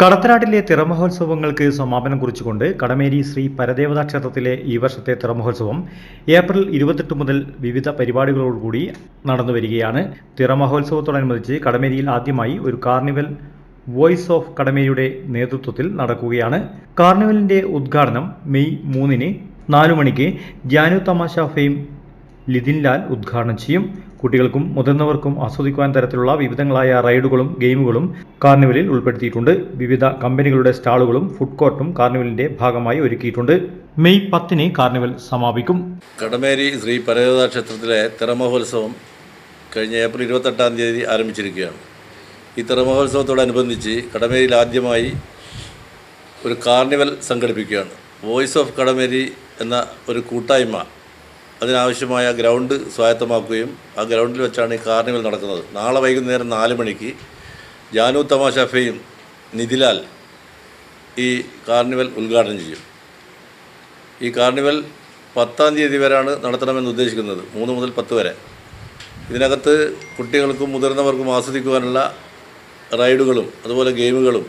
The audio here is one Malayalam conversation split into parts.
കടത്തനാട്ടിലെ തിറമഹോത്സവങ്ങൾക്ക് സമാപനം കുറിച്ചുകൊണ്ട് കടമേരി ശ്രീ പരദേവതാ ക്ഷേത്രത്തിലെ ഈ വർഷത്തെ തിറമഹോത്സവം ഏപ്രിൽ ഇരുപത്തെട്ട് മുതൽ വിവിധ പരിപാടികളോടുകൂടി നടന്നു വരികയാണ്. തിറമഹോത്സവത്തോടനുബന്ധിച്ച് കടമേരിയിൽ ആദ്യമായി ഒരു കാർണിവൽ വോയിസ് ഓഫ് കടമേരിയുടെ നേതൃത്വത്തിൽ നടക്കുകയാണ്. കാർണിവലിന്റെ ഉദ്ഘാടനം മെയ് മൂന്നിന് നാലു മണിക്ക് ജാനു തമാശ ഫെയിം ലിതിൻ ലാൽ ഉദ്ഘാടനം ചെയ്യും. കുട്ടികൾക്കും മുതിർന്നവർക്കും ആസ്വദിക്കുവാൻ തരത്തിലുള്ള വിവിധങ്ങളായ റൈഡുകളും ഗെയിമുകളും കാർണിവലിൽ ഉൾപ്പെടുത്തിയിട്ടുണ്ട്. വിവിധ കമ്പനികളുടെ സ്റ്റാളുകളും ഫുഡ് കോർട്ടും കാർണിവലിന്റെ ഭാഗമായി ഒരുക്കിയിട്ടുണ്ട്. മെയ് പത്തിന് കാർണിവൽ സമാപിക്കും. കടമേരി ശ്രീ പരവതാ ക്ഷേത്രത്തിലെ തിറമഹോത്സവം കഴിഞ്ഞ ഏപ്രിൽ ഇരുപത്തെട്ടാം തീയതി ആരംഭിച്ചിരിക്കുകയാണ്. ഈ തിറമഹോത്സവത്തോടനുബന്ധിച്ച് കടമേരിയിൽ ആദ്യമായി ഒരു കാർണിവൽ സംഘടിപ്പിക്കുകയാണ്. വോയിസ് ഓഫ് കടമേരി എന്ന ഒരു കൂട്ടായ്മ അതിനാവശ്യമായ ഗ്രൗണ്ട് സ്വായത്തമാക്കുകയും ആ ഗ്രൗണ്ടിൽ വെച്ചാണ് ഈ കാർണിവൽ നടക്കുന്നത്. നാളെ വൈകുന്നേരം നാല് മണിക്ക് ജാനു തമാശ ഫെയും നിതിലാൽ ഈ കാർണിവൽ ഉദ്ഘാടനം ചെയ്യും. ഈ കാർണിവൽ പത്താം തീയതി വരെയാണ് നടത്തണമെന്ന് ഉദ്ദേശിക്കുന്നത്. മൂന്ന് മുതൽ പത്ത് വരെ. ഇതിനകത്ത് കുട്ടികൾക്കും മുതിർന്നവർക്കും ആസ്വദിക്കുവാനുള്ള റൈഡുകളും അതുപോലെ ഗെയിമുകളും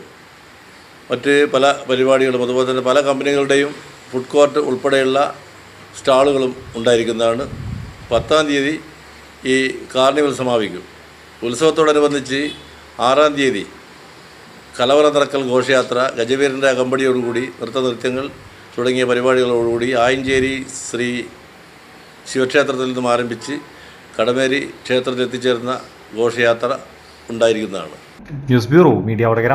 മറ്റ് പല പരിപാടികളും അതുപോലെ തന്നെ പല കമ്പനികളുടെയും ഫുഡ് കോർട്ട് ഉൾപ്പെടെയുള്ള സ്റ്റാളുകളും ഉണ്ടായിരിക്കുന്നതാണ്. പത്താം തീയതി ഈ കാർണിവൽ സമാപിക്കും. ഉത്സവത്തോടനുബന്ധിച്ച് ആറാം തീയതി കലവറ നിറക്കൽ ഘോഷയാത്ര ഗജവീരന്റെ അകമ്പടിയോടുകൂടി നൃത്തനൃത്യങ്ങൾ തുടങ്ങിയ പരിപാടികളോടുകൂടി ആയഞ്ചേരി ശ്രീ ശിവക്ഷേത്രത്തിൽ നിന്നും ആരംഭിച്ച് കടമേരി ക്ഷേത്രത്തിൽ എത്തിച്ചേർന്ന ഘോഷയാത്ര ഉണ്ടായിരിക്കുന്നതാണ്. News bureau media Vadakara.